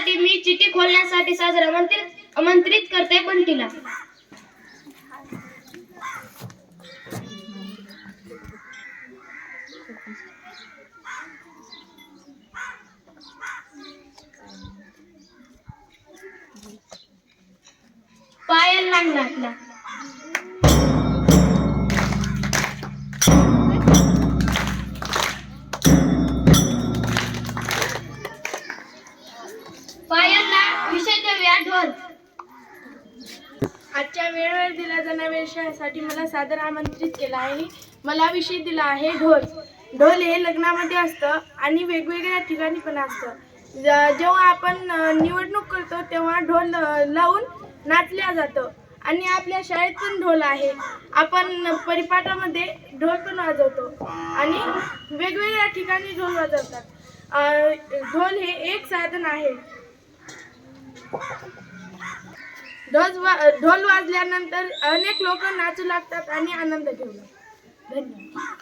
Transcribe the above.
त्यासाठी मी चिठी खोलण्यासाठी साजरा आमंत्रित आमंत्रित करते बंटीला. पायल नागनाथला पायलला विषय देऊया ढोल आजच्या वेळेवर दिला जाणाऱ्या विषयासाठी मला सादर आमंत्रित केलं आहे. मला विषय दिला आहे ढोल. ढोल हे लग्नामध्ये असतं आणि वेगवेगळ्या ठिकाणी पण असतं. ज- जेव्हा आपण निवडणूक करतो तेव्हा ढोल लावून नाचल्या जातं. आणि आपल्या शाळेत पण ढोल आहे. आपण परिपाठामध्ये ढोल पण वाजवतो. आणि वेगवेगळ्या ठिकाणी ढोल वाजवतात. ढोल हे एक साधन आहे. ढोल वा ढोल वाजल्यानंतर अनेक लोक नाचू लागतात आणि आनंद घेऊ लागतात धन्यवाद.